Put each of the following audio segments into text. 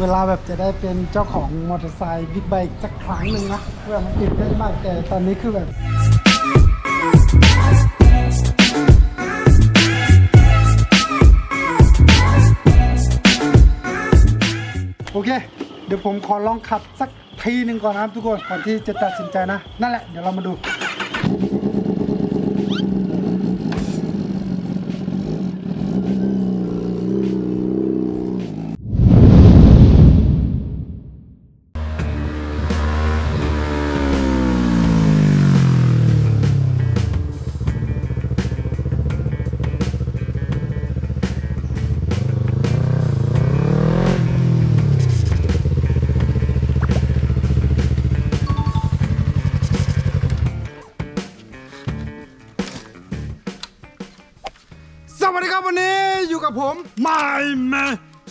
เวลาแบบจะได้เป็นเจ้าของมอเตอร์ไซค์บิ๊กไบค์สักครั้งหนึ่งนะเพื่อมันตื่นเต้มากแต่ตอนนี้คือแบบโอเค เดี๋ยวผมขอลองขับสักทีหนึ่งก่อนนะครับทุกคนก่อนที่จะตัดสินใจนะ นั่นแหละ เดี๋ยวเรามาดู อยู่กับผม ไม่แม่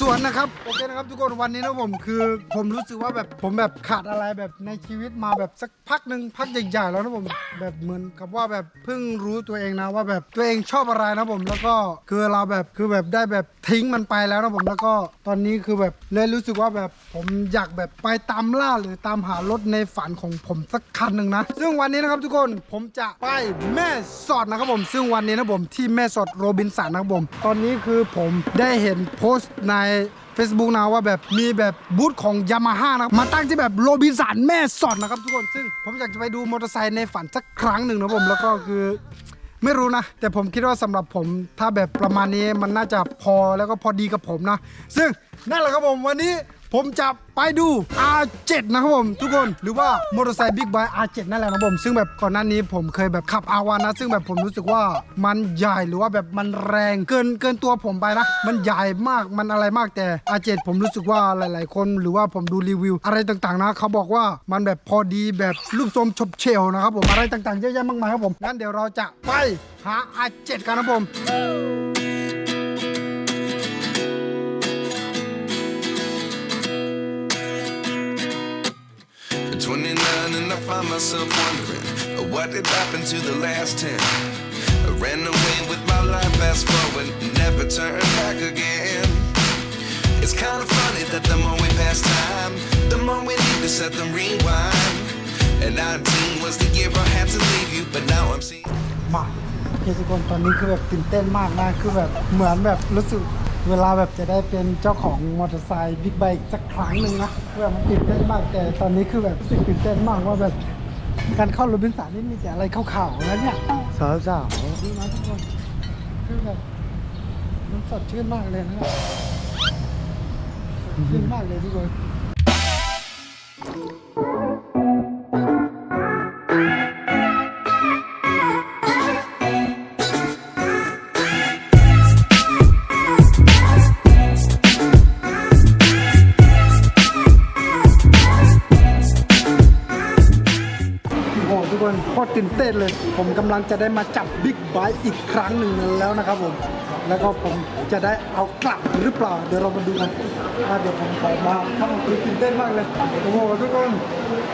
สวนนะครับโอเคนะครับทุกคนวันนี้นะผมคือ ผมรู้สึกว่าแบบผมแบบขาดอะไรแบบในชีวิตมาแบบสักพักหนึ่งพักใหญ่ๆแล้วนะผมแบบเหมือนกับว่าแบบเพิ่งรู้ตัวเองนะว่าแบบตัวเองชอบอะไรนะผมแล้วก็คือเราแบบคือแบบได้แบบทิ้งมันไปแล้วนะผมแล้วก็ตอนนี้คือแบบเลยรู้สึกว่าแบบผมอยากแบบไปตามล่าหรือตามหารถในฝันของผมสักคันหนึ่งนะ ซึ่งวันนี้นะครับทุกคนผมจะไปแม่สอดนะครับผม ซึ่งวันนี้นะผมที่แม่สอดโรบินสันนะครับผม ตอนนี้คือผมได้เห็นโพสต์ใน Facebook นะว่าแบบมีแบบบูธของยามาฮ่านะมาตั้งที่แบบโรบินสันแม่สอดนะครับทุกคนซึ่งผมอยากจะไปดูมอเตอร์ไซค์ในฝันสักครั้งหนึ่งนะผมแล้วก็คือไม่รู้นะ แต่ผมคิดว่าสำหรับผมถ้าแบบประมาณนี้มันน่าจะพอแล้วก็พอดีกับผมนะ ซึ่งนั่นแหละครับผมวันนี้ ผมจะไปดู R7 นะครับผม ทุกคนหรือว่ามอเตอร์ไซค์บิ๊กไบค์ R7 นั่นแหละนะผม ซึ่งแบบก่อนหน้านี้ผมเคยแบบขับ R1 นะ ซึ่งแบบผมรู้สึกว่ามันใหญ่หรือว่าแบบมันแรงเกินเกินตัวผมไปนะ มันใหญ่มากมันอะไรมากแต่ R7 ผมรู้สึกว่าหลาย ๆ คนหรือว่าผมดูรีวิว อะไรต่างๆนะเขาบอกว่ามันแบบพอดีแบบรูปทรงฉบเฉี่ยวนะครับผมอะไรต่างๆเยอะแยะมากมายครับผมงั้นเดี๋ยวเราจะไปหา R7 กันนะครับผม find myself wondering uh, what did happen to the last 10. I ran away with my life, fast forward, never turn back again. It's kind of funny that the more we pass time, the more we need to set them rewind. And 19 was the year I had to leave you, but now I'm seeing. มาโอเคทุกคนตอนนี้คือแบบตื่นเต้นมากนะคือแบบเหมือนแบบรู้สึก เวลาแบบจะได้เป็นเจ้าของมอเตอร์ไซค์บิ๊กไบค์สักครั้งหนึ่งนะคือแบบมันตื่นเต้นมากแต่ตอนนี้คือแบบรู้สึกตื่นเต้นมากว่าแบบการเข้าโรบินสันนี่มีแต่อะไรข่าวๆนะเนี่ยสาวสาวๆดูนะทุกคนคือแบบมันสดชื่นมากเลยนะสดชื่นมากเลยทุกคน คนโคตรตื่นเต้นเลย ผมกำลังจะได้มาจับบิ๊กไบค์อีกครั้งหนึ่งแล้วนะครับผมแล้วก็ผมจะได้เอากลับหรือเปล่า เดี๋ยวเรามาดูกันอะเดี๋ยวผมขอมาเข้ามตื่นเต้นมากเลยโอ้โหทุกคน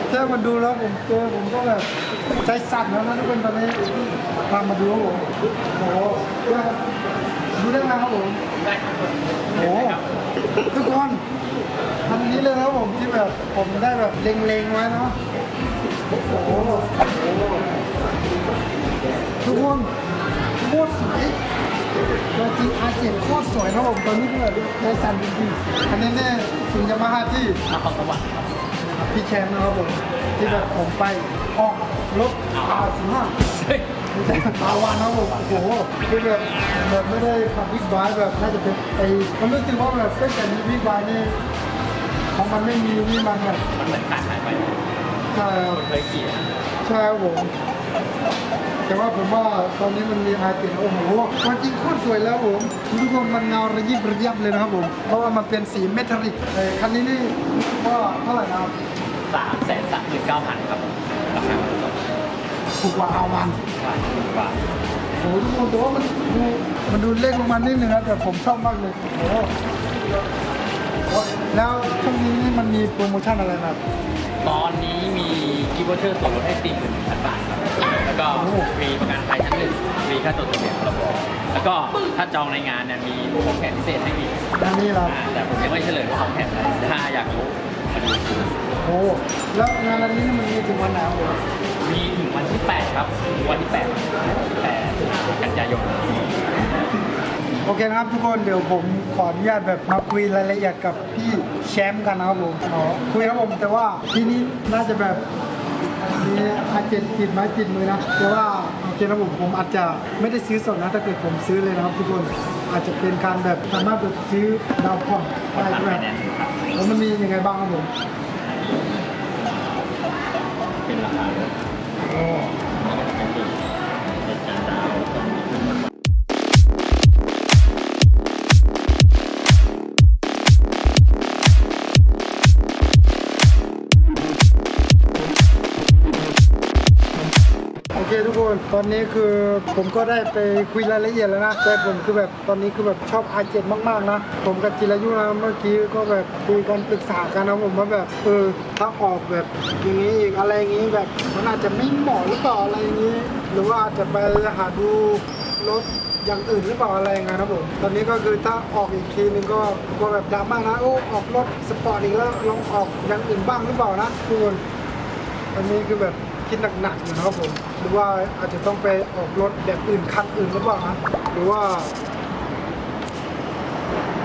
แค่มาดูแล้วผมเจอผมก็แบบใจสั่นแล้วนะทุกคนตอนนี้ตามมาดูครับผมโอ้โหดูได้ไหมครับผมโอ้โหทุกคนทันนี้เลยนะครับผมที่แบบผมได้แบบเล็งๆไว้เนาะ ทุกคนโคตรสวยตัวจริงอาเจ็ดโคตรสวยครับผมตอนนี้ก็แบบในสันจริงๆอันนี้แน่สิงยามาฮ่าที่นครสวรรค์พี่แชมป์นะครับผมที่แบบผมไปออกรถอาสิห้าไม่ใช่อาวันนะครับผมโอ้โหคือแบบแบบไม่ได้ขับบิ๊กไบค์แบบน่าจะเป็นไอ้มันรู้สึกว่าแบบตั้งแต่มีบิ๊กไบค์นี่ของมันไม่มีนี่มันแบบมันเหมือนขาดหายไป ใช่ครับเคยขี่นะใช่ครับผม แต่ว่าผมว่าตอนนี้มันมีอาเกนโอ้โหมันจริงโคตรสวยแล้วผมทุกคนมันเงาระยิบระยับเลยนะครับผม เพราะว่ามันเป็นสีเมทัลลิกไอ้คันนี้นี่ก็เท่าไหร่นะครับสามแสนสามหมื่นเก้าพันครับราคาถูกกว่าเอามันใช่ถูกกว่าโอ้โหทุกคนแต่ว่ามันดูมันดูเล็กลงมานิดนึงนะแต่ผมชอบมากเลยโอ้โหแล้วช่วงนี้นี่มันมีโปรโมชั่นอะไรนะครับ ตอนนี้มีกิฟต์วอเชอร์ส่วนลดให้สี่หมื่นพันบาทครับ แล้วก็มีประกันภัยชั้นหนึ่งมีค่าตรวจทะเบียนระบบแล้วก็ถ้าจองในงานเนี่ยมีของแถมพิเศษให้อีกด้านนี้เราอ่าแต่ผมยังไม่เฉลยว่าของแถมอะไรถ้าอยากรู้มาดูโอ้แล้วงานอันนี้มันมีถึงวันไหนครับผมมีถึงวันที่ 8 ครับถึงวันที่8 8กันยายนโอเคนะครับทุกคนเดี๋ยวผมขออนุญาตแบบมาคุยรายละเอียดกับพี่ แชมป์กันนะครับผมอ๋อคุยครับผมแต่ว่าที่นี้น่าจะแบบมีอาเจนติดไม้ติดมือนะแต่ว่าโอเคนะผมผมอาจจะไม่ได้ซื้อสดนะถ้าเกิดผมซื้อเลยนะครับทุกคนอาจจะเป็นการแบบสามารถแบบซื้อดาวผ่อนอะไรแบบแล้วมันมียังไงบ้างครับผมเป็นราคา ตอนนี้คือผมก็ได้ไปคุยรายละเอียดแล้วนะแต่ผมคือแบบตอนนี้คือแบบชอบอาเจ็ดมากๆนะผมกับจิรายุนะเมื่อกี้ก็แบบคุยกันปรึกษากันนะผมว่าแบบเออถ้าออกแบบอย่างนี้อีกอะไรอย่างนี้แบบมันอาจจะไม่เหมาะหรือเปล่าอะไรอย่างนี้ หรือว่าอาจจะไปหาดูรถอย่างอื่นหรือเปล่าอะไรเงี้ยนะผม ตอนนี้ก็คือถ้าออกอีกทีนึงก็กลัวแบบดราม่านะโอ้ออกรถสปอร์ตอีกแล้วลองออกอย่างอื่นบ้างหรือเปล่านะทุกคนอันนี้คือแบบ คิดหนักๆอยู่นะครับผมหรือว่าอาจจะต้องไปออกรถแบบอื่นคันอื่นหรือเปล่านะหรือว่า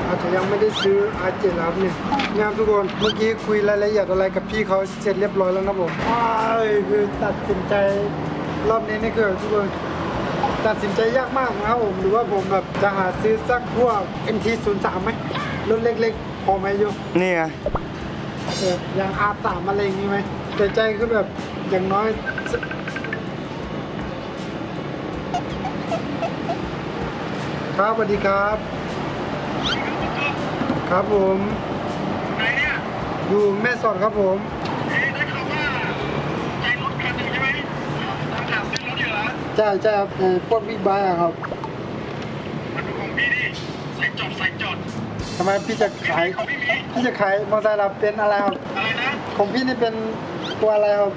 อาจจะยังไม่ได้ซื้อ R7 แล้วนี่เนี่ยครับทุกคนเมื่อกี้คุยรายละเอียดอะไรกับพี่เขาเสร็จเรียบร้อยแล้วนะผมว้ายคือตัดสินใจรอบนี้นี่คือทุกคนตัดสินใจยากมากนะครับผมหรือว่าผมแบบจะหาซื้อสักพวก MT03 ไหมรถเล็กๆ พอไหมโยนี่ไงเอออย่างอาสามอะไรอย่างนี้ไหมแต่ใจคือแบบ อย่างน้อยสักครับสวัสดีครับ ครับผมไหนเนี่ยอยู่แม่สอดครับผมเอ๊ะได้ข่าวว่าใจรถคันหนึ่งใช่ไหมตามถามซื้อรถอยู่เหรอใช่ใช่ครับเออพวกบิ๊กไบค์อะครับมาดูของพี่ดิใส่จอดใส่จอดทำไมพี่จะขายของพี่หมีพี่จะขายมอเตอร์ไซค์เราเป็นอะไรครับอะไรนะของพี่นี่เป็นตัวอะไรครับ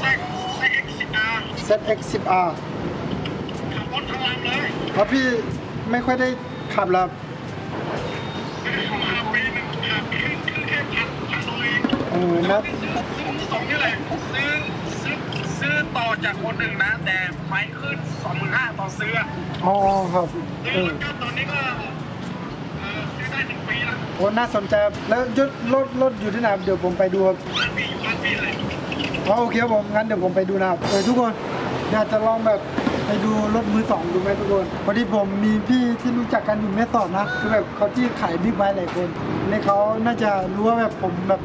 แซกแซกเอ็กซ์สิบอาร์ ZX10R ขับบนทั้งลำเลยเพราะพี่ไม่ค่อยได้ขับแล้วของอาปีหนึ่งหักขึ้นขึ้นแค่พันพันตัวเองเออนะพี่ซื้อซื้อมือสองนี่แหละซื้อซื้อซื้อต่อจากคนหนึ่งนะ แต่ไฟขึ้นสองหมื่นห้าต่อซื้ออ๋อครับซื้เอออแล้วก็ตอนนี้ก็เออซื้อได้หนึ่งปีแล้วโอ้น่าสนใจครับแล้วยศรถรถอยู่ที่ไหนครับเดี๋ยวผมไปดูครับ บ้านพี่อยู่บ้านพี่เลย อ๋อโอเคครับผมงั้นเดี๋ยวผมไปดูนะครับเออทุกคน อยากจะลองแบบไปดูรถมือสองดูไหมทุกคนพอดีผมมีพี่ที่รู้จักกันอยู่แม่สอดนะคือแบบเขาที่ขายบิ๊กไบค์หลายคนในเขาน่าจะรู้ว่าแบบผมแบบ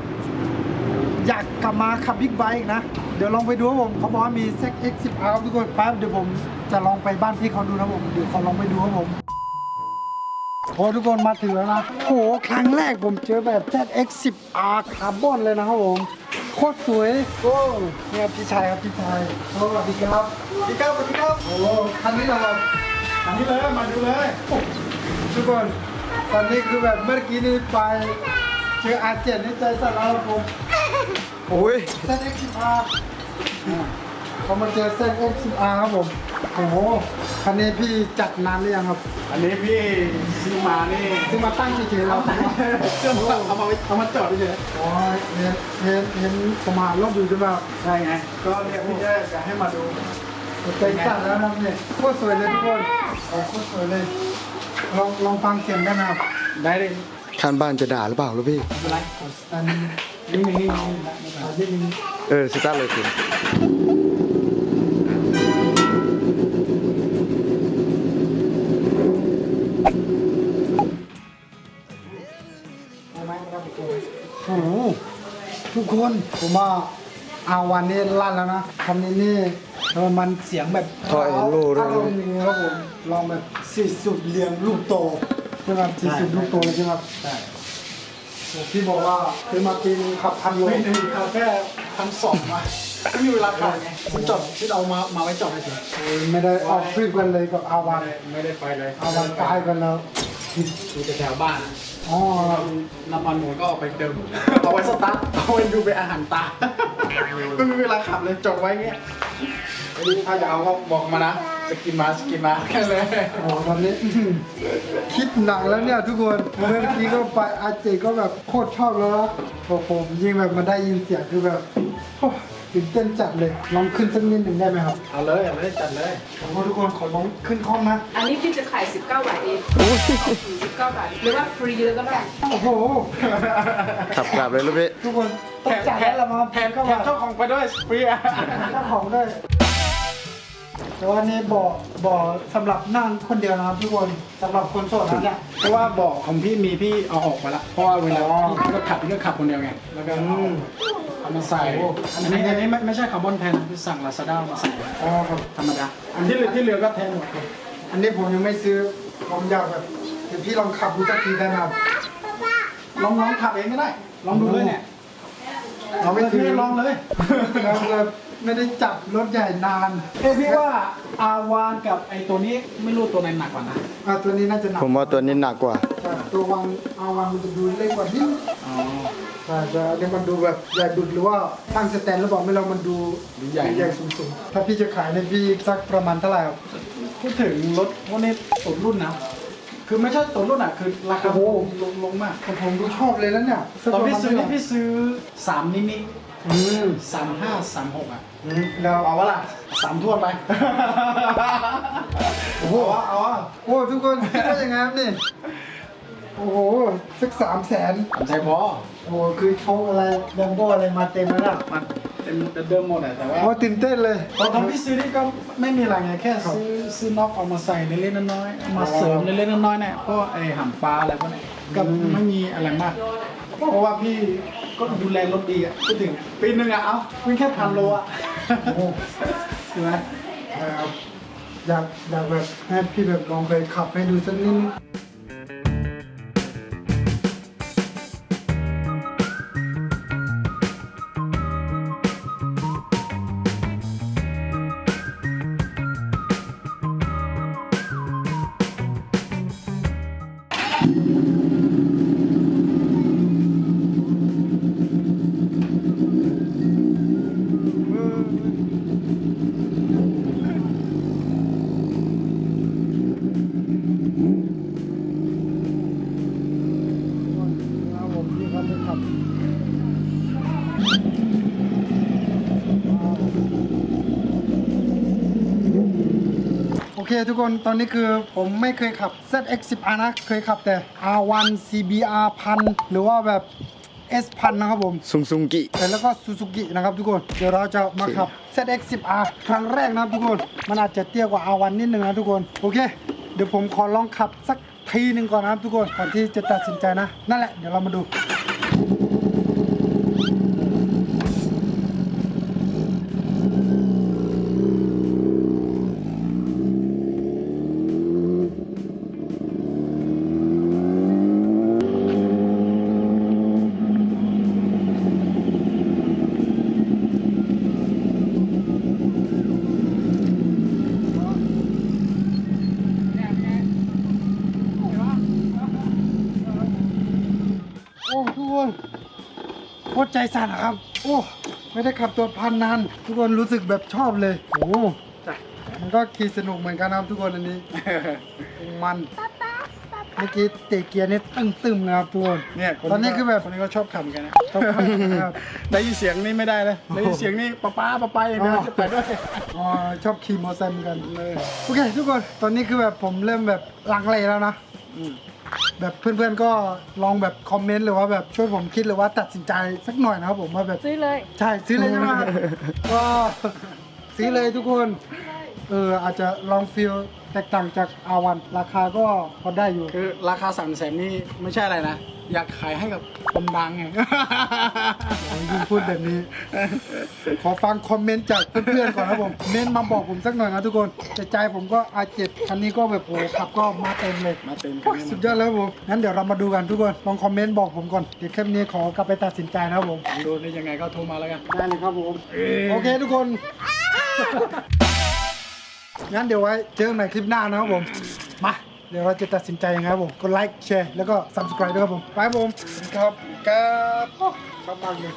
อยากกลับมาขับบิ๊กไบค์อีกนะ เดี๋ยวลองไปดูครับผมเขาบอกว่ามี z X10R ครับทุกคนแป๊บเดี๋ยวผมจะลองไปบ้านพี่เขาดูนะผมเดี๋ยวเขาลองไปดูครับผมโอ้ทุกคนมาถึงแล้วนะโหครั้งแรกผมเจอแบบ ZX10R คาร์บอนเลยนะครับผม โคตรสวยโอ้เนี่ยพี่ชายครับพี่ชายโอ้สวัสดีครับพี่ครับสวัสดีครับโอ้คันนี้เหรอครับคันนี้เลยมาดูเลยโอ้ทุกคนตอนนี้คือแบบเมื่อกี้นี่ไปเจอ R7 นี่ใจสั่นแล้วครับผมโอ้ยเส้น X10R พ อมาเจอเส้น X10R ครับผม โอ้โห คันนี้พี่จัดนานหรือยังครับ อันนี้พี่ซื้อมานี่ซึ่งมาตั้งเฉยๆแล้วเครื่องเอามาเอามาจอดเฉยอ๋อเห็นเห็นเห็นผมหารถอยู่ใช่ไหมครับใช่ไง ก็เรียกพี่แจ๊จะให้มาดู ใจสั่นแล้วนะครับเนี่ยโคตรสวยเลยทุกคนโอ้โคตรสวยเลย ลองลองฟังเสียงได้ไหมครับได้เลยข้างบ้านจะด่าหรือเปล่าลูกพี่ ไม่เป็นไรอันนี้นี่นี่นี่เอาที่นี่เออสตาร์ทเลยคุณ โอ้โหทุกคนผมว่าอาวันนี้ลั่นแล้วนะคำนี้นี่เออมันเสียงแบบทอยโล่ด้วย อารมณ์อย่างนี้ครับผมลองแบบสี่สุดเรียงลูกโตใช่ไหมครับสี่สุดลูกโตเลยใช่ไหมครับใช่โอ้พี่บอกว่าซื้อมาปีนึงขับพันโล ไม่หนึ่งเขาแค่พันสองมาไม่มีเวลาขับไงฉันจอดฉันเอามามาไว้จอดเฉยโอ้ยไม่ได้ออกทริปกันเลยกับอาวันไม่ได้ไปเลยอาวันตายกันแล้วอยู่แถวบ้าน อ๋อน้ำมันหมูก็เอาไปเติมเอาไว้สตาร์ทเอาไว้ดูไปอาหารตาไม่มีเวลาขับเลยจอดไว้เงี้ยถ้าจะเอาก็บอกมานะสกินมาสกินมาแค่เลยโอ้ตอนนี้ คิดหนักแล้วเนี่ยทุกคนเมื่อกี้ก็ไปอาเจก็แบบโคตรชอบแล้วนะโอ้โหยิ่งแบบมาได้ยินเสียงคือแบบ โอ้ตื่นเต้นจัดเลยลองขึ้นสักนิดหนึ่งได้ไหมครับเอาเลยเอาเลยจัดเลยโอ้โหทุกคนขอลองขึ้นคล่องนะอันนี้พี่จะขาย 19 บาทเอง19 บาทหรือว่าฟรีเลยก็ได้โอ้โหขับกลับเลยลูกพี่ทุกคนต้องจ่ายแล้วละมาแถมเข้าแถมามเจ้าของไปด้วยฟรีอะเจ้าของด้วยแต่ว่านี่บ่อบ่อสำหรับนั่งคนเดียวนะครับทุกคนสำหรับคนโสดนะเนี่ยเพราะว่าเบาะของพี่มีพี่เอาออกไปละเพราะว่าเวลาพี่ก็ขับพี่ก็ขับคนเดียวไงแล้วก็ เอาเอามาใส่อันนี้อันนี้ไม่ไม่ใช่คาร์บอนแทนที่สั่งลาซาด้ามาใส่อ๋อครับธรรมดา อันที่เหลือที่เหลือก็แทนหมดอันนี้ผมยังไม่ซื้อผมอยากแบบเดี๋ยวพี่ลองขับดูสักทีได้ไหมครับลองลองขับเองก็ได้ ลองดูเลยเนี่ยเราไม่ถือพี่ลองเลยเราแบบไม่ได้จับรถใหญ่นานเอ้ยพี่ว่าอาวานกับไอตัวนี้ไม่รู้ตัวไหนหนักกว่านะอะตัวนี้น่าจะหนักผมว่าตัวนี้หนักกว่าแต่ตัววังอาวันมันจะดูเล็กกว่านิด อ๋อใช่แต่อันนี้มันดูแบบใหญ่ดุดหรือว่าตั้งสแตนหรือเปล่าไม่เรามันดูดูใหญ่ ใหญ่สูงๆ ถ้าพี่จะขายในพี่สักประมาณเท่าไหร่ครับพูดถึงรถพวกนี้ตัวรุ่นนะ คือไม่ใช่ตัวรุ่นอะ คือราคาลงลงลงมาก แต่ผมดูชอบเลยแล้วเนี่ยสักตอนประพี่มาณซื้อเท่าไหนี่ร่พี่ซื้อสามนิมิตอืมสามห้าสามหกอะ อืมแล้วเอาวะล่ะสามทวนไป โอ้โหเอาอะโอ้ทุกคนคิดว่ายังไงครับนี่ โอ้โหสักสามแสนสามใจพอโอ้โหคือโชคอะไรแลมโบอะไรมาเต็มแล้วน่ะมันเป็นเดิมหมดอะแต่ว่าโอ้ตื่นเต้นเลย ตอนตอนพี่ซื้อนี่ก็ไม่มีอะไรไงแค่ซื้อซื้อน็อกเอามาใส่เล็กๆน้อยๆเอามาเสริมเล็กๆน้อยๆเนี่ยเพราะไอ้หำปลาอะไรพวกเนี้ยก็ไม่มีอะไรมาก เพราะว่าพี่ก็ดูแลรถดีอะพูดถึงปีหนึ่งอะเอ้าวิ่งแค่พันโลอะโอ้โห ใช่ไหมเอ่ออยากอยากแบบให้พี่แบบลองไปขับให้ดูสักนิดนึง กคนตอนนี้คือผมไม่เคยขับ ZX10R นะเคยขับแต่ R1 CBR พันหรือว่าแบบ S พันนะครับผมซุงซุงกิแต่แล้วก็ซูซูกินะครับทุกคนเดี๋ยวเราจะมาขับ ZX10R ครั้งแรกนะครับทุกคนมันอาจจะเตี้ยกว่า R1 นิดนึงนะทุกคนโอเคเดี๋ยวผมขอลองขับสักทีหนึ่งก่อนนะครับทุกคนก่อนที่จะตัดสินใจนะ นั่นแหละเดี๋ยวเรามาดู ตรใจสั่นอะครับ โอ้ ไม่ได้ขับตัวพันนาน ทุกคนรู้สึกแบบชอบเลย โอ้มันก็ขี่สนุกเหมือนกันนะครับทุกคนอันนี้ มัน เมื่อกี้เตะเกียร์นี่ตึ้งตึมๆนะครับทุกคน เนี่ยตอนนี้คือแบบ คนนี้ก็ชอบขับกันนะชอบขับนะครับ ได้ยินเสียงนี่ไม่ได้เลยได้ยินเสียงนี่ป้าป้าป้าป้าอย่างเดียวอ๋อจะไปด้วยอ๋อชอบขี่มอเตอร์ไซค์เหมือนกัน โอเค ทุกคน ตอนนี้คือแบบผมเริ่มแบบลังเลแล้วนะ แบบเพื่อนๆก็ลองแบบคอมเมนต์หรือว่าแบบช่วยผมคิดหรือว่าตัดสินใจสักหน่อยนะครับผมว่าแบบซื้อเลย ใช่ซื้อเลยใช่ไหมครับก็ซื้อเลยทุกคนเอออาจจะลองฟีลแตกต่างจากอาวัน ราคาก็พอได้อยู่ คือราคาสามแสนนี่ไม่ใช่อะไรนะ อยากขายให้กับคนดังไงยิ่งพูดแบบนี้ ขอฟังคอมเมนต์จากเพื่อนๆก่อนนะผม เม้นต์มาบอกผมสักหน่อยนะทุกคนแต่ใจผมก็อาเจ็ดคันนี้ก็แบบโอ้ขับก็มาเต็มเลยมาเต็มคัโอ้นยนี้สุดยอดแล้วครับผม งั้นเดี๋ยวเรามาดูกันทุกคน ลองคอมเมนต์บอกผมก่อน เดี๋ยวคลิปนี้ขอกลับไปตัดสินใจนะครับผม ดูได้ยังไงก็โทรมาแล้วกัน ได้เลยครับผม โอเคทุกคน งั้นเดี๋ยวไว้เจอกันใหม่คลิปหน้านะครับผม มา เดี๋ยวเราจะตัดสินใจยังไงครับผม กดไลค์ แชร์ แล้วก็ subscribe ด้วยครับผม ไปครับผม ครับ ครับโอ้ชอบมากเลย